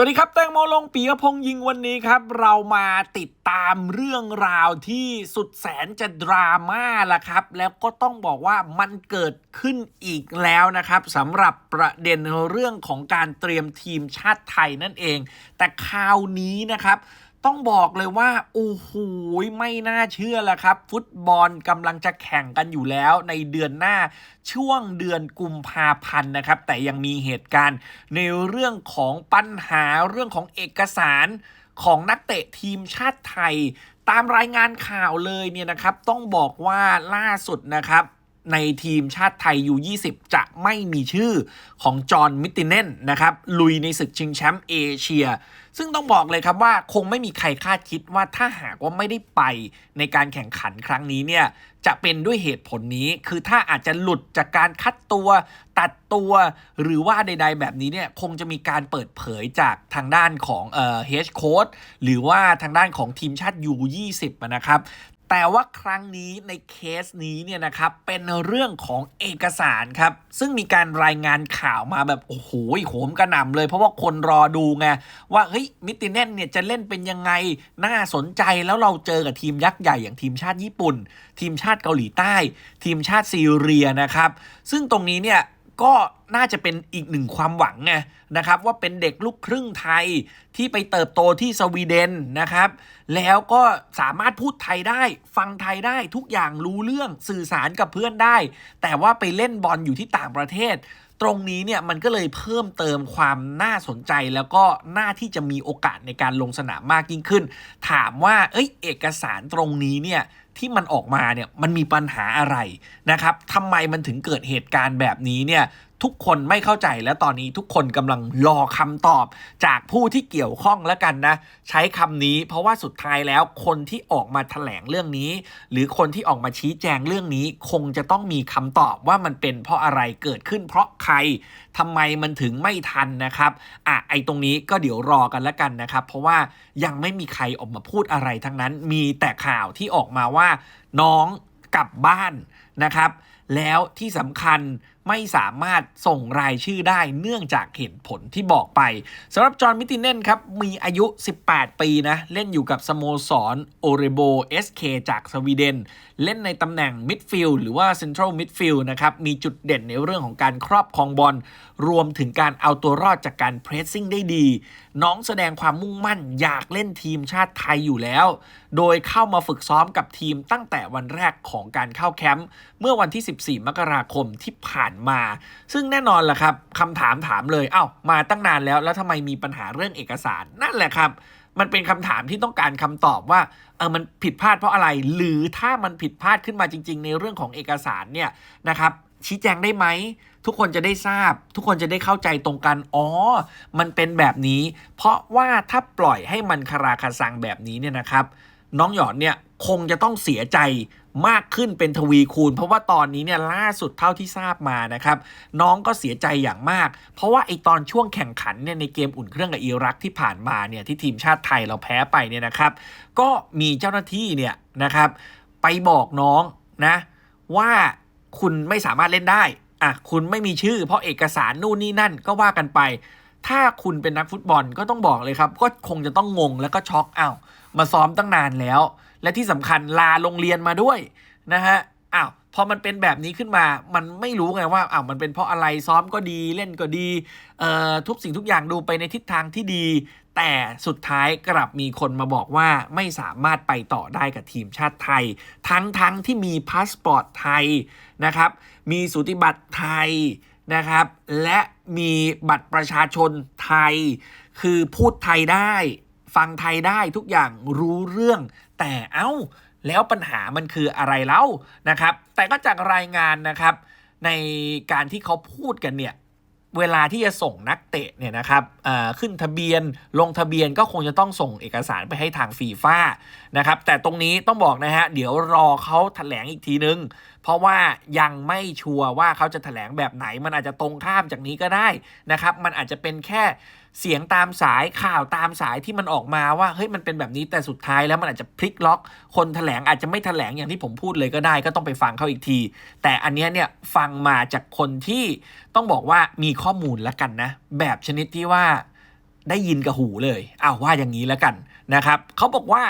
สวัสดีครับแตงโมลงปียพงยิงวันนี้ครับ เรามาติดตามเรื่องราวที่สุดแสนจะดราม่าละครับ แล้วก็ต้องบอกว่ามันเกิดขึ้นอีกแล้วนะครับสำหรับประเด็นเรื่องของการเตรียมทีมชาติไทยนั่นเอง แต่คราวนี้นะครับ ต้องบอกเลยว่าโอ้โหไม่น่าเชื่อละครับ ฟุตบอลกำลังจะแข่งกันอยู่แล้วในเดือนหน้าช่วงเดือนกุมภาพันธ์นะครับ แต่ยังมีเหตุการณ์ในเรื่องของปัญหาเรื่องของเอกสารของนักเตะทีมชาติไทย ตามรายงานข่าวเลยเนี่ยนะครับ ต้องบอกว่าล่าสุดนะครับ ในทีมชาติไทยยู20 จะไม่มีชื่อของจอห์นมิตติเนนนะครับ ลุยในศึกชิงแชมป์เอเชีย ซึ่งต้องบอกเลยครับว่าคงไม่มีใครคาดคิดว่าถ้าหากว่าไม่ได้ไปในการแข่งขันครั้งนี้เนี่ยจะเป็นด้วยเหตุผลนี้ คือถ้าอาจจะหลุดจากการคัดตัวตัดตัวหรือว่าใด ๆ แบบนี้เนี่ยคงจะมีการเปิดเผยจากทางด้านของเอ่อเฮดโค้ดหรือว่าทางด้านของทีมชาติยู20 นะครับ แต่ว่าครั้งนี้ในเคสนี้เนี่ยนะครับเป็นเรื่องของเอกสารครับ ซึ่งมีการรายงานข่าวมาแบบโอ้โหโหมกระหน่ำเลย เพราะว่าคนรอดูไงว่าเฮ้ยมิติเนนเนี่ยจะเล่นเป็นยังไงน่าสนใจแล้วเราเจอกับทีมยักษ์ใหญ่อย่างทีมชาติญี่ปุ่น ทีมชาติเกาหลีใต้ ทีมชาติซีเรียนะครับ ซึ่งตรงนี้เนี่ย ก็น่าจะเป็นอีกหนึ่งความหวังไงนะครับว่าเป็นเด็กลูกครึ่งไทยที่ไปเติบโตที่สวีเดนนะครับ แล้วก็สามารถพูดไทยได้ฟังไทยได้ทุกอย่างรู้เรื่องสื่อสารกับเพื่อนได้ แต่ว่าไปเล่นบอลอยู่ที่ต่างประเทศ ตรงนี้เนี่ยมันก็เลยเพิ่มเติมความน่าสนใจแล้วก็น่าที่จะมีโอกาสในการลงสนามมากยิ่งขึ้น ถามว่าเอ้ยเอกสารตรงนี้เนี่ยที่มันออกมาเนี่ยมันมีปัญหาอะไรนะครับทำไมมันถึงเกิดเหตุการณ์แบบนี้เนี่ย ทุกคนไม่เข้าใจและตอนนี้ทุกคนกำลังรอคำตอบจากผู้ที่เกี่ยวข้องแล้วกันนะ ใช้คำนี้เพราะว่าสุดท้ายแล้วคนที่ออกมาแถลงเรื่องนี้ หรือคนที่ออกมาชี้แจงเรื่องนี้ คงจะต้องมีคำตอบว่ามันเป็นเพราะอะไรเกิดขึ้น เพราะใครทำไมมันถึงไม่ทันนะครับอะไอตรงนี้ก็เดี๋ยวรอกันแล้วกันนะครับ เพราะว่ายังไม่มีใครออกมาพูดอะไรทั้งนั้น มีแต่ข่าวที่ออกมาว่าน้องกลับบ้าน นะครับ แล้วที่สำคัญไม่สามารถส่งรายชื่อได้เนื่องจากเหตุผลที่บอกไปสำหรับจอห์นมิติเนนครับ มีอายุ 18 ปีนะ เล่นอยู่กับสโมสรโอเรโบ SK จากสวีเดน เล่นในตำแหน่งมิดฟิลด์หรือว่าเซ็นทรัลมิดฟิลด์นะครับ มีจุดเด่นในเรื่องของการครอบครองบอลรวมถึงการเอาตัวรอดจากการเพรสซิ่งได้ดี น้องแสดงความมุ่งมั่นอยากเล่นทีมชาติไทยอยู่แล้ว โดยเข้ามาฝึกซ้อมกับทีมตั้งแต่วันแรกของการเข้าแคมป์เมื่อวันที่ 14 มกราคมที่ผ่านมา ซึ่งแน่นอนล่ะครับคำถามถามเลยเอ้ามาตั้งนานแล้วแล้วทำไมมีปัญหาเรื่องเอกสารนั่นแหละครับ มันเป็นคำถามที่ต้องการคำตอบว่าเออมันผิดพลาดเพราะอะไร หรือถ้ามันผิดพลาดขึ้นมาจริง ๆ ในเรื่องของเอกสารเนี่ยนะครับชี้แจงได้ไหม ทุกคนจะได้ทราบ ทุกคนจะได้เข้าใจตรงกัน อ๋อ มันเป็นแบบนี้ เพราะว่าถ้าปล่อยให้มันคาราคาซังแบบนี้เนี่ยนะครับ น้องหยอดเนี่ยคงจะต้องเสียใจมากขึ้นเป็นทวีคูณ เพราะว่าตอนนี้เนี่ยล่าสุดเท่าที่ทราบมานะครับน้องก็เสียใจอย่างมาก เพราะว่าไอตอนช่วงแข่งขันเนี่ยในเกมอุ่นเครื่องกับอิรักที่ผ่านมาเนี่ยที่ทีมชาติไทยเราแพ้ไปเนี่ยนะครับ ก็มีเจ้าหน้าที่เนี่ยนะครับไปบอกน้องนะว่าคุณไม่สามารถเล่นได้อะคุณไม่มีชื่อ เพราะเอกสารนู่นนี่นั่นก็ว่ากันไป ถ้าคุณเป็นนักฟุตบอลก็ต้องบอกเลยครับ ก็คงจะต้องงงแล้วก็ช็อกอ้าว มาซ้อมตั้งนานแล้ว และที่สำคัญลาโรงเรียนมาด้วยนะฮะอ้าวพอมันเป็นแบบนี้ขึ้นมา มันไม่รู้ไงว่าอ้าวมันเป็นเพราะอะไรซ้อมก็ดีเล่นก็ดีเอ่อทุกสิ่งทุกอย่างดูไปในทิศทางที่ดี แต่สุดท้ายกลับมีคนมาบอกว่าไม่สามารถไปต่อได้กับทีมชาติไทย ทั้งทั้งที่มีพาสปอร์ตไทยนะครับมีสูติบัตรไทยนะครับ และมีบัตรประชาชนไทย คือพูดไทยได้ ฟังไทยได้ทุกอย่างรู้เรื่อง แต่เอ้า แล้วปัญหามันคืออะไรเล่านะครับ แต่ก็จากรายงานนะครับ ในการที่เขาพูดกันเนี่ยเวลาที่จะส่งนักเตะเนี่ยนะครับขึ้นทะเบียนลงทะเบียนก็คงจะต้องส่งเอกสารไปให้ทางฟีฟ่านะครับ แต่ตรงนี้ต้องบอกนะฮะ เดี๋ยวรอเขาแถลงอีกทีนึง เพราะว่ายังไม่ชัวร์ว่าเขาจะแถลงแบบไหน มันอาจจะตรงข้ามจากนี้ก็ได้นะครับ มันอาจจะเป็นแค่ เสียงตามสายข่าวตามสายที่มันออกมาว่าเฮ้ยมันเป็นแบบนี้แต่สุดท้ายแล้วมันอาจจะพลิกล็อก คนแถลงอาจจะไม่แถลงอย่างที่ผมพูดเลยก็ได้ ก็ต้องไปฟังเขาอีกที แต่อันนี้เนี่ยฟังมาจากคนที่ต้องบอกว่ามีข้อมูลแล้วกันนะ แบบชนิดที่ว่าได้ยินกับหูเลยเอาวว่าอย่างนี้แล้วกันนะครับเขาบอกว่า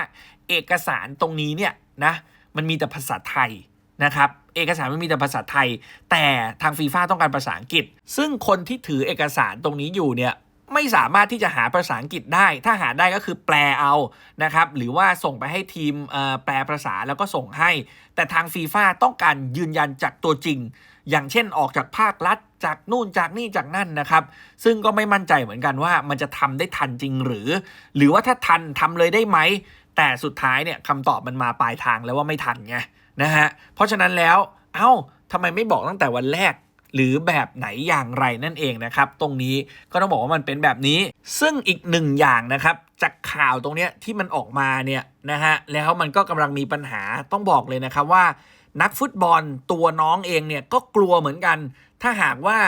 เอกสารตรงนี้เนี่ยนะมันมีแต่ภาษาไทยนะครับเอกสารมันมีแต่ภาษาไทย แต่ทางฟีฟ่าต้องการภาษาอังกฤษ ซึ่งคนที่ถือเอกสารตรงนี้อยู่เนี่ย ไม่สามารถที่จะหาภาษาอังกฤษได้ ถ้าหาได้ก็คือแปลเอานะครับ หรือว่าส่งไปให้ทีมแปลภาษาแล้วก็ส่งให้ แต่ทางฟีฟ่าต้องการยืนยันจากตัวจริง อย่างเช่นออกจากภาครัฐ จากนู่นจากนี่จากนั่นนะครับ ซึ่งก็ไม่มั่นใจเหมือนกันว่ามันจะทำได้ทันจริงหรือ หรือว่าถ้าทันทำเลยได้ไหม แต่สุดท้ายเนี่ยคำตอบมันมาปลายทางแล้วว่าไม่ทันไงนะฮะ เพราะฉะนั้นแล้ว เอ้าทำไมไม่บอกตั้งแต่วันแรก หรือแบบไหนอย่างไรนั่นเองนะครับ ตรงนี้ก็ต้องบอกว่ามันเป็นแบบนี้ ซึ่งอีกหนึ่งอย่างนะครับ จากข่าวตรงเนี้ยที่มันออกมาเนี่ยนะฮะแล้วมันก็กำลังมีปัญหาต้องบอกเลยนะครับว่า นักฟุตบอลตัวน้องเองเนี่ยก็กลัวเหมือนกัน ถ้าหากว่า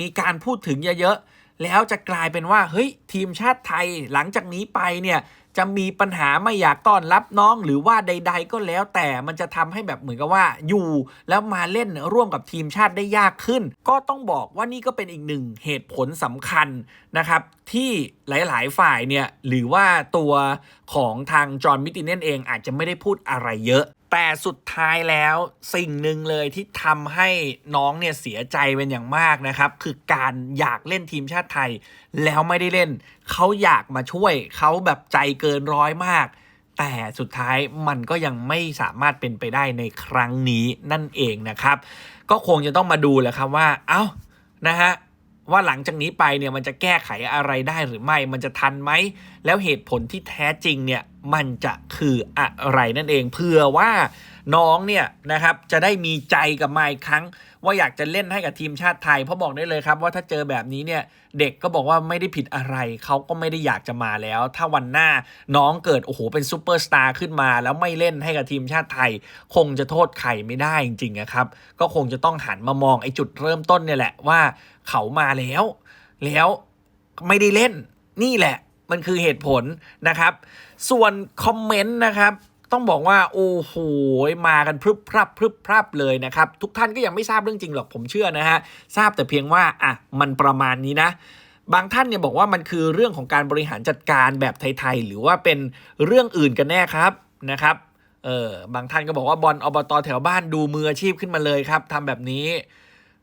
มีการพูดถึงเยอะๆแล้วจะกลายเป็นว่าเฮ้ยทีมชาติไทยหลังจากนี้ไปเนี่ย จะมีปัญหาไม่อยากต้อนรับน้องหรือว่าใด ๆ ก็แล้วแต่มันจะทำให้แบบเหมือนกับว่าอยู่ แล้วมาเล่นร่วมกับทีมชาติได้ยากขึ้น ก็ต้องบอกว่านี่ก็เป็นอีกหนึ่งเหตุผลสำคัญนะครับที่หลายๆ ฝ่ายเนี่ยหรือว่าตัวของทางจอห์นมิตติเนนเองอาจจะไม่ได้พูดอะไรเยอะ แต่สุดท้ายแล้วสิ่งหนึ่งเลยที่ทำให้น้องเนี่ยเสียใจเป็นอย่างมากนะครับ คือการอยากเล่นทีมชาติไทย แล้วไม่ได้เล่น เขาอยากมาช่วยเขาแบบใจเกินร้อยมาก แต่สุดท้ายมันก็ยังไม่สามารถเป็นไปได้ในครั้งนี้นั่นเองนะครับ ก็คงจะต้องมาดูแหละครับว่า เอ้านะฮะ ว่าหลังจากนี้ไปเนี่ยมันจะแก้ไขอะไรได้หรือไม่ มันจะทันไหม แล้วเหตุผลที่แท้จริงเนี่ยมันจะคืออะไรนั่นเอง เพื่อว่าน้องเนี่ยนะครับจะได้มีใจกับมาอีกครั้ง ว่าอยากจะเล่นให้กับทีมชาติไทย เพราะบอกได้เลยครับว่าถ้าเจอแบบนี้เนี่ยเด็กก็บอกว่าไม่ได้ผิดอะไร เขาก็ไม่ได้อยากจะมาแล้ว ถ้าวันหน้าน้องเกิดโอ้โหเป็นซูเปอร์สตาร์ขึ้นมา แล้วไม่เล่นให้กับทีมชาติไทย คงจะโทษใครไม่ได้จริงๆนะครับ ก็คงจะต้องหันมามองไอ้จุดเริ่มต้นเนี่ยแหละว่า เขามาแล้ว แล้วไม่ได้เล่นนี่แหละ มันคือเหตุผลนะครับ ส่วนคอมเมนต์นะครับต้องบอกว่าโอ้โหมากันพรึบพรับพรึบพรับเลยนะครับ ทุกท่านก็ยังไม่ทราบเรื่องจริงหรอกผมเชื่อนะฮะทราบแต่เพียงว่าอะมันประมาณนี้นะ บางท่านเนี่ยบอกว่ามันคือเรื่องของการบริหารจัดการแบบไทยๆหรือว่าเป็นเรื่องอื่นกันแน่ครับนะครับเออบางท่านก็บอกว่าบอลอบตแถวบ้านดูมืออาชีพขึ้นมาเลยครับทำแบบนี้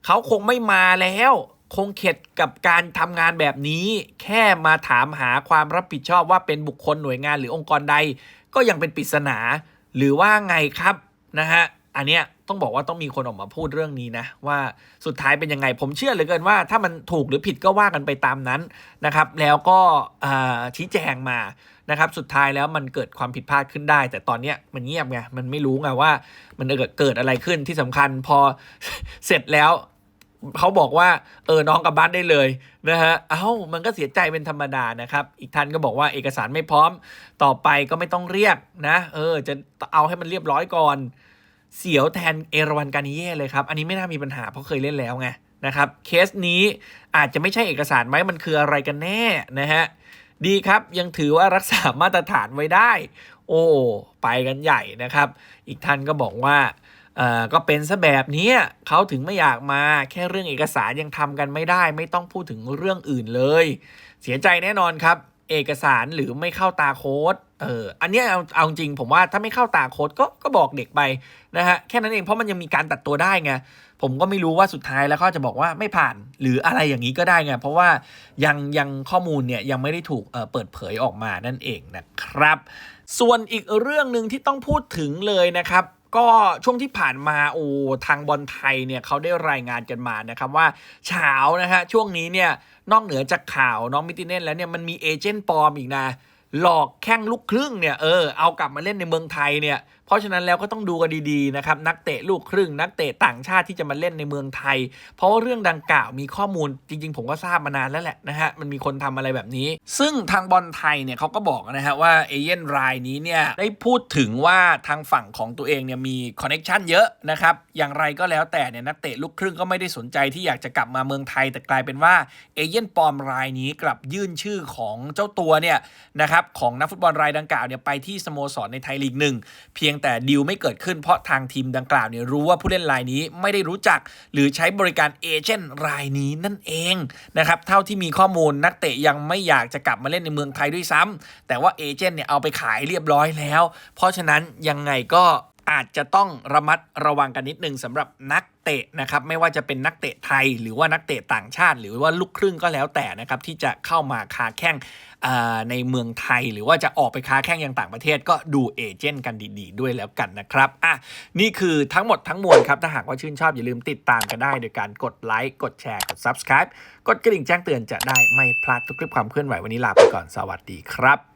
เขาคงไม่มาแล้ว คงเข็ดกับการทำงานแบบนี้ แค่มาถามหาความรับผิดชอบว่าเป็นบุคคลหน่วยงานหรือองค์กรใด ก็ยังเป็นปริศนา หรือว่าไงครับนะฮะ อันเนี้ยต้องบอกว่าต้องมีคนออกมาพูดเรื่องนี้นะว่าสุดท้ายเป็นยังไง ผมเชื่อเหลือเกินว่า ถ้ามันถูกหรือผิดก็ว่ากันไปตามนั้นนะครับ แล้วก็ชี้แจงมานะครับสุดท้ายแล้วมันเกิดความผิดพลาดขึ้นได้ แต่ตอนเนี้ยมันเงียบไงมันไม่รู้ไงว่ามันเกิดอะไรขึ้นที่สำคัญพอเสร็จแล้วเขาบอกว่าเออน้องกลับบ้านได้เลยนะฮะ เอ้ามันก็เสียใจเป็นธรรมดานะครับ อีกท่านก็บอกว่าเอกสารไม่พร้อมต่อไปก็ไม่ต้องเรียกนะ เออ จะเอาให้มันเรียบร้อยก่อน เสียวแทนเอราวันกานิเย่เลยครับ อันนี้ไม่น่ามีปัญหาเพราะเคยเล่นแล้วไงนะครับ เคสนี้อาจจะไม่ใช่เอกสารไหมมันคืออะไรกันแน่นะฮะ ดีครับยังถือว่ารักษามาตรฐานไว้ได้ โอ้ไปกันใหญ่นะครับ อีกท่านก็บอกว่าอ่อก็เป็นซะแบบนี้เขาถึงไม่อยากมาแค่เรื่องเอกสารยังทำกันไม่ได้ ไม่ต้องพูดถึงเรื่องอื่นเลย เสียใจแน่นอนครับ เอกสารหรือไม่เข้าตาโค้ด เออ อันเนี้ยเอาเอาจริงผมว่าถ้าไม่เข้าตาโค้ดก็ก็บอกเด็กไปนะฮะแค่นั้นเองเพราะมันยังมีการตัดตัวได้ไงผมก็ไม่รู้ว่าสุดท้ายแล้วเขาจะบอกว่าไม่ผ่านหรืออะไรอย่างนี้ก็ได้ไงเพราะว่ายังยังข้อมูลเนี่ยยังไม่ได้ถูกเอ่อเปิดเผยออกมานั่นเองนะครับ ส่วนอีกเรื่องหนึ่งที่ต้องพูดถึงเลยนะครับก็ช่วงที่ผ่านมาโอ้ทางบอลไทยเนี่ยเขาได้รายงานกันมานะครับว่าเช้านะฮะช่วงนี้เนี่ยนอกเหนือจากข่าวน้องมิติเน่นแล้วเนี่ยมันมีเอเจนต์ปลอมอีกนะ หลอกแข้งลูกครึ่งเนี่ยเออเอากลับมาเล่นในเมืองไทยเนี่ย เพราะฉะนั้นแล้วก็ต้องดูกันดีๆนะครับนักเตะลูกครึ่ง นักเตะต่างชาติที่จะมาเล่นในเมืองไทย เพราะว่าเรื่องดังกล่าวมีข้อมูลจริง ๆ ผมก็ทราบมานานแล้วแหละนะฮะมันมีคนทำอะไรแบบนี้ ซึ่งทางบอลไทยเนี่ยเขาก็บอกนะฮะว่าเอเย่นรายนี้เนี่ยได้พูดถึงว่าทางฝั่งของตัวเองเนี่ยมีคอนเน็ชันเยอะนะครับอย่างไรก็แล้วแต่เนี่ยนักเตะลูกครึ่งก็ไม่ได้สนใจที่อยากจะกลับมาเมืองไทย แต่กลายเป็นว่าเอเย่นปลอมรายนี้กลับยื่นชื่อของเจ้าตัวเนี่ยนะครับของนักฟุตบอลรายดังกล่าวเนี่ยไปที่สโมสรในไทยลีกหนึ่งเพียงแต่ดีลไม่เกิดขึ้นเพราะทางทีมดังกล่าวเนี่ยรู้ว่าผู้เล่นรายนี้ไม่ได้รู้จัก หรือใช้บริการเอเจนต์รายนี้นั่นเองนะครับเท่าที่มีข้อมูลนักเตะยังไม่อยากจะกลับมาเล่นในเมืองไทยด้วยซ้ำแต่ว่าเอเจนต์เนี่ยเอาไปขายเรียบร้อยแล้ว เพราะฉะนั้นยังไงก็อาจจะต้องระมัดระวังกันนิดนึงสำหรับนัก เตะนะครับไม่ว่าจะเป็นนักเตะไทย หรือว่านักเตะต่างชาติ หรือว่าลูกครึ่งก็แล้วแต่นะครับที่จะเข้ามาคาแข่งในเมืองไทย หรือว่าจะออกไปค้าแข่งยังต่างประเทศก็ดูเอเจนต์กันดีๆ ด้วยแล้วกันนะครับอะนี่คือทั้งหมดทั้งมวลครับ ถ้าหากว่าชื่นชอบอย่าลืมติดตามกันได้โดยการกดไลค์กดแชร์กด Subscribe กดกระดิ่งแจ้งเตือนจะได้ไม่พลาดทุกคลิปความเคลื่อนไหววันนี้ลาไปก่อนสวัสดีครับ